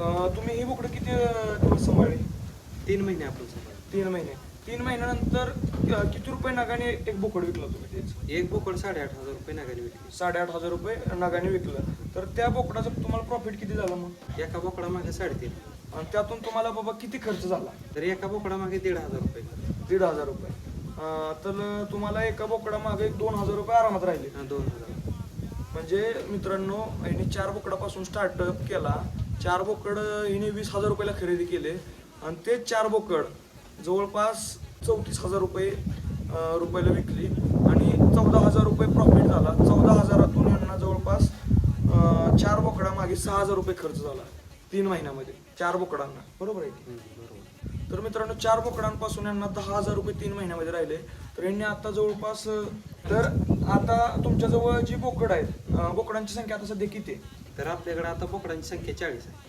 तुम्ही ही बोकडं किती दिवस सांभाळली? तीन महिने आपण तीन महिने. तीन महिन्यानंतर किती रुपये नगाने एक बोकड विकलं तुम्ही तेच एक बोकड साडेआठ हजार रुपये नागाने विकली. साडेआठ हजार रुपये नगाने विकलं. तर त्या बोकडाचं तुम्हाला प्रॉफिट किती झालं मग? एका बोकडा मागे साडेतीन आणि त्यातून तुम्हाला बाबा किती खर्च झाला? तर एका बोकडा मागे दीड हजार रुपये. दीड हजार रुपये. तर तुम्हाला एका बोकडा मागे दोन हजार रुपये आरामात राहिले. दोन हजार. म्हणजे मित्रांनो हिने चार बोकडापासून स्टार्टअप केला. चार बोकड हिने वीस हजार रुपयाला खरेदी केले. आणि ते चार बोकड जवळपास चौतीस हजार रुपये रुपयाला विकली. आणि चौदा हजार रुपये प्रॉफिट झाला. चौदा हजारातून यांना जवळपास चार बोकडामागे सहा हजार रुपये खर्च झाला तीन महिन्यामध्ये चार बोकडांना. बरोबर आहे बरोबर. तर मित्रांनो चार बोकडांपासून यांना दहा हजार रुपये तीन महिन्यामध्ये राहिले. तर यांनी आता जवळपास तर आता तुमच्याजवळ जी बोकड आहेत बोकडांची संख्या आता सध्या किती आहे? तर आपल्याकडे आता बोकडांची संख्या चाळीस आहे.